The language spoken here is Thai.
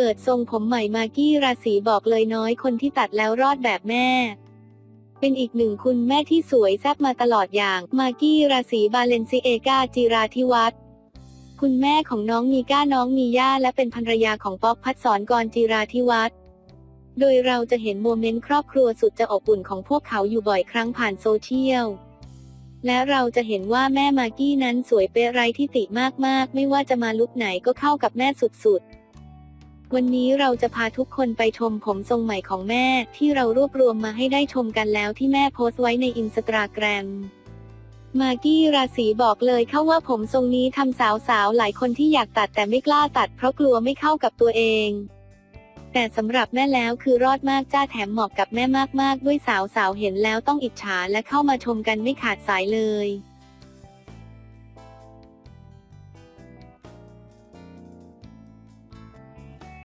เปิดทรงผมใหม่มากี้ราศีบอกเลยน้อยคนที่ตัดแล้วรอดแบบแม่ เป็นอีกหนึ่งคุณแม่ที่สวยแซ่บมาตลอดอย่างมากี้ราศีบาเลนซิเอกาจิราธิวัฒน์คุณแม่ของน้องมีก้าน้องมีย่าและเป็นภรรยาของป๊อกพัดสอนกรจิราธิวัฒน์โดยเราจะเห็นโมเมนต์ครอบครัวสุดจะอบอุ่นของพวกเขาอยู่บ่อยครั้งผ่านโซเชียลและเราจะเห็นว่าแม่มากี้นั้นสวยเป๊ะไร้ที่ติมากๆ ไม่ว่าจะมาลุคไหนก็เข้ากับแม่สุดๆ วันนี้เราจะพาทุกคนไปชมผมทรงใหม่ของแม่ ที่เรารวบรวมมาให้ได้ชมกันแล้วที่แม่โพสต์ไว้ในอินสตาแกรมมากกี้ราศีบอกเลยเข้าว่าผมทรงนี้ทำสาวๆ หลายคนที่อยากตัดแต่ไม่กล้าตัดเพราะกลัวไม่เข้ากับตัวเอง แต่สำหรับแม่แล้วคือรอดมากจ้าแถมเหมาะกับแม่มากๆ ด้วยสาวๆ เห็นแล้วต้องอิจฉาและเข้ามาชมกันไม่ขาดสายเลย